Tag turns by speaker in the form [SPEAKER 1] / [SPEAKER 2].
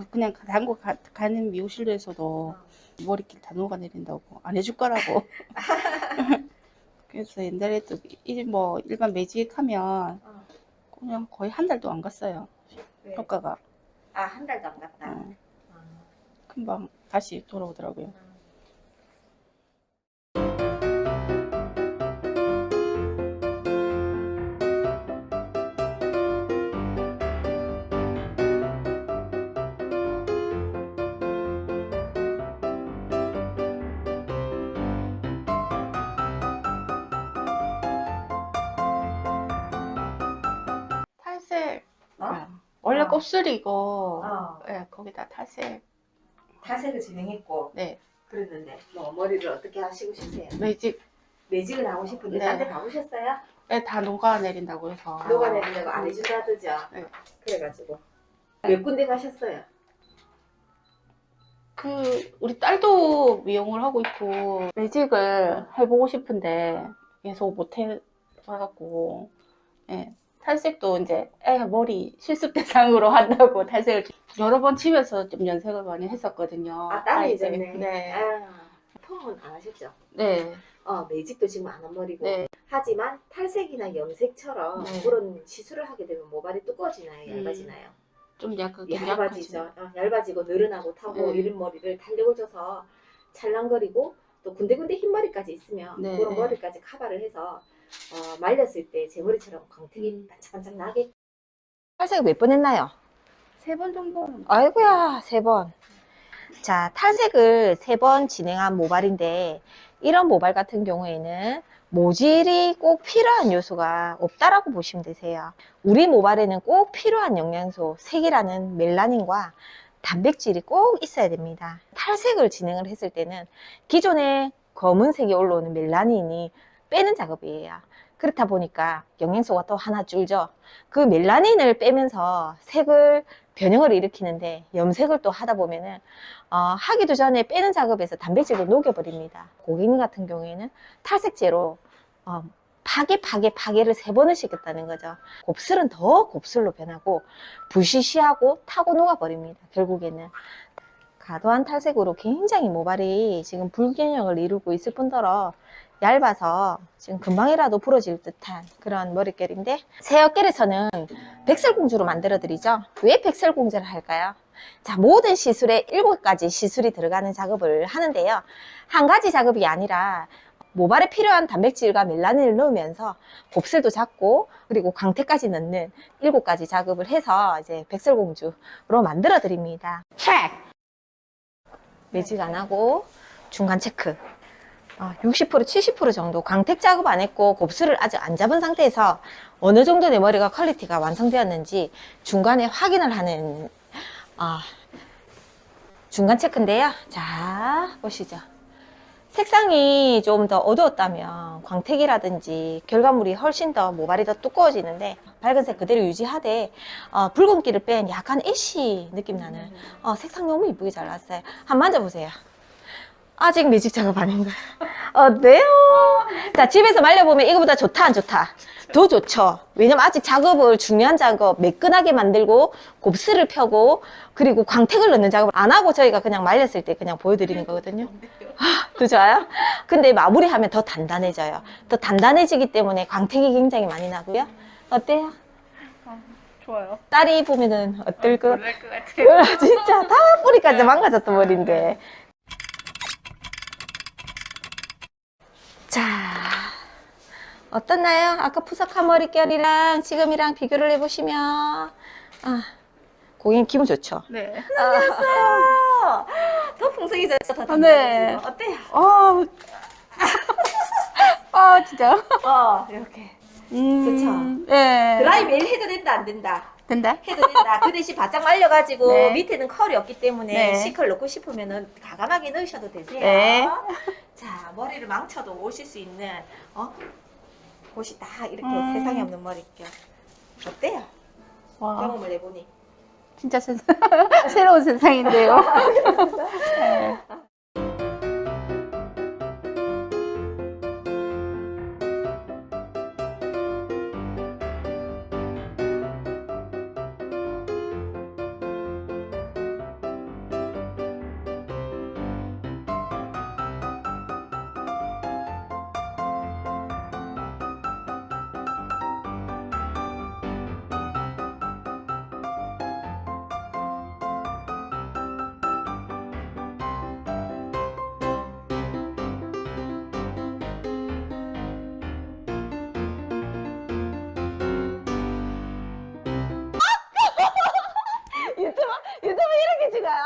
[SPEAKER 1] 그- 그냥 가, 가는 미용실에서도 머리길 다 녹아내린다고 안 해줄 거라고. 그래서 옛날에 또 일, 뭐 일반 매직 하면
[SPEAKER 2] 어.
[SPEAKER 1] 그냥 거의 한 달도 안 갔어요.
[SPEAKER 2] 왜?
[SPEAKER 1] 효과가.
[SPEAKER 2] 아, 한 달도 안 갔다.
[SPEAKER 1] 어,
[SPEAKER 2] 어.
[SPEAKER 1] 금방 다시 돌아오더라고요.
[SPEAKER 2] 어?
[SPEAKER 1] 아, 원래
[SPEAKER 2] 어.
[SPEAKER 1] 곱슬이고,
[SPEAKER 2] 어.
[SPEAKER 1] 예, 거기다 탈색.
[SPEAKER 2] 탈색을 진행했고
[SPEAKER 1] 네,
[SPEAKER 2] 그랬는데 뭐 머리를 어떻게 하시고 싶으세요?
[SPEAKER 1] 매직.
[SPEAKER 2] 매직을 하고 싶은데
[SPEAKER 1] 네.
[SPEAKER 2] 딴데 가보셨어요?
[SPEAKER 1] 예, 다 녹아내린다고 해서.
[SPEAKER 2] 녹아내리려고 안 해준다더죠?
[SPEAKER 1] 네.
[SPEAKER 2] 그래가지고 몇 군데 가셨어요?
[SPEAKER 1] 그 우리 딸도 미용을 하고 있고 매직을 해보고 싶은데 계속 못 해봐갖고 예 탈색도 이제 애 머리 실습 대상으로 한다고 탈색을 여러 번 집에서 좀 연색을 많이 했었거든요.
[SPEAKER 2] 아, 딸이
[SPEAKER 1] 아이들.
[SPEAKER 2] 해줬네.
[SPEAKER 1] 네.
[SPEAKER 2] 아, 펌은 안 하셨죠?
[SPEAKER 1] 네.
[SPEAKER 2] 어, 매직도 지금 안 한 머리고.
[SPEAKER 1] 네.
[SPEAKER 2] 하지만 탈색이나 염색처럼
[SPEAKER 1] 네.
[SPEAKER 2] 그런 시술을 하게 되면 모발이 두꺼워지나요?
[SPEAKER 1] 음.
[SPEAKER 2] 얇아지나요?
[SPEAKER 1] 좀 약간
[SPEAKER 2] 얇아지죠. 어, 얇아지고 늘어나고 타고
[SPEAKER 1] 네.
[SPEAKER 2] 이런 머리를 탄력을 줘서 찰랑거리고 또 군데군데 흰 머리까지 있으면
[SPEAKER 1] 네,
[SPEAKER 2] 그런
[SPEAKER 1] 네.
[SPEAKER 2] 머리까지 커버를 해서 어, 말렸을 때 제 머리처럼 광택이
[SPEAKER 1] 음.
[SPEAKER 2] 반짝반짝 나게
[SPEAKER 3] 탈색 몇 번 했나요?
[SPEAKER 1] 세 번 정도.
[SPEAKER 3] 아이고야, 세 번. 자, 탈색을 세 번 진행한 모발인데, 이런 모발 같은 경우에는 모질이 꼭 필요한 요소가 없다라고 보시면 되세요. 우리 모발에는 꼭 필요한 영양소, 색이라는 멜라닌과 단백질이 꼭 있어야 됩니다. 탈색을 진행을 했을 때는 기존에 검은색이 올라오는 멜라닌이 빼는 작업이에요. 그렇다 보니까 영양소가 또 하나 줄죠. 그 멜라닌을 빼면서 색을 변형을 일으키는데 염색을 또 하다 보면은 어, 하기도 전에 빼는 작업에서 단백질도 녹여버립니다. 고객님 같은 경우에는 탈색제로 어, 파괴 파괴 파괴를 세 번을 시켰다는 거죠. 곱슬은 더 곱슬로 변하고 부시시하고 타고 녹아버립니다. 결국에는 과도한 탈색으로 굉장히 모발이 지금 불균형을 이루고 있을 뿐더러 얇아서 지금 금방이라도 부러질 듯한 그런 머릿결인데 새어결에서는 백설공주로 만들어 드리죠. 왜 백설공주를 할까요? 자, 모든 시술에 일곱 가지 시술이 들어가는 작업을 하는데요. 한 가지 작업이 아니라 모발에 필요한 단백질과 멜라닌을 넣으면서 곱슬도 잡고 그리고 광택까지 넣는 일곱 가지 작업을 해서 이제 백설공주로 만들어 드립니다. 트랙! 매직 안 하고 중간 체크. 어, 60% 70% 정도 광택 작업 안 했고 곱슬을 아직 안 잡은 상태에서 어느 정도 내 머리가 퀄리티가 완성되었는지 중간에 확인을 하는 어, 중간 체크인데요. 자 보시죠. 색상이 좀 더 어두웠다면 광택이라든지 결과물이 훨씬 더 모발이 더 두꺼워지는데 밝은색 그대로 유지하되 어, 붉은기를 뺀 약간 애쉬 느낌 나는 어, 색상 너무 이쁘게 잘 나왔어요. 한번 만져보세요. 아직 매직 작업 아닌가요? 어때요? 자, 집에서 말려보면 이거보다 좋다, 안 좋다? 더 좋죠. 왜냐면 아직 작업을, 중요한 작업, 매끈하게 만들고, 곱슬을 펴고, 그리고 광택을 넣는 작업을 안 하고 저희가 그냥 말렸을 때 그냥 보여드리는 거거든요. 더 좋아요? 근데 마무리하면 더 단단해져요. 더 단단해지기 때문에 광택이 굉장히 많이 나고요. 어때요?
[SPEAKER 1] 좋아요.
[SPEAKER 3] 딸이 보면은 어떨 거?
[SPEAKER 1] 놀랄 것 같아요.
[SPEAKER 3] 어, 진짜 다 뿌리까지 망가졌던 머리인데. 자, 어떻나요? 아까 푸석한 머릿결이랑 지금이랑 비교를 해보시면, 아, 고객님 기분 좋죠?
[SPEAKER 1] 네.
[SPEAKER 3] 아, 더 풍성해졌죠? 더
[SPEAKER 1] 네.
[SPEAKER 3] 단단해지고. 어때요?
[SPEAKER 1] 어. 아, 진짜.
[SPEAKER 3] 어, 이렇게.
[SPEAKER 1] 음, 네.
[SPEAKER 3] 드라이 매일 해도 된다, 안 된다?
[SPEAKER 1] 된다?
[SPEAKER 3] 해도 된다. 그 대신 바짝 말려가지고
[SPEAKER 1] 네.
[SPEAKER 3] 밑에는 컬이 없기 때문에
[SPEAKER 1] 네.
[SPEAKER 3] C컬 넣고 싶으면은 가감하게 넣으셔도 되세요.
[SPEAKER 1] 네.
[SPEAKER 3] 자, 머리를 망쳐도 오실 수 있는 어? 곳이 딱 이렇게
[SPEAKER 1] 음.
[SPEAKER 3] 세상에 없는 머릿결. 어때요?
[SPEAKER 1] 와,
[SPEAKER 3] 경험을 해보니.
[SPEAKER 1] 진짜 세, 새로운 세상인데요.
[SPEAKER 3] 이렇게 찍어요?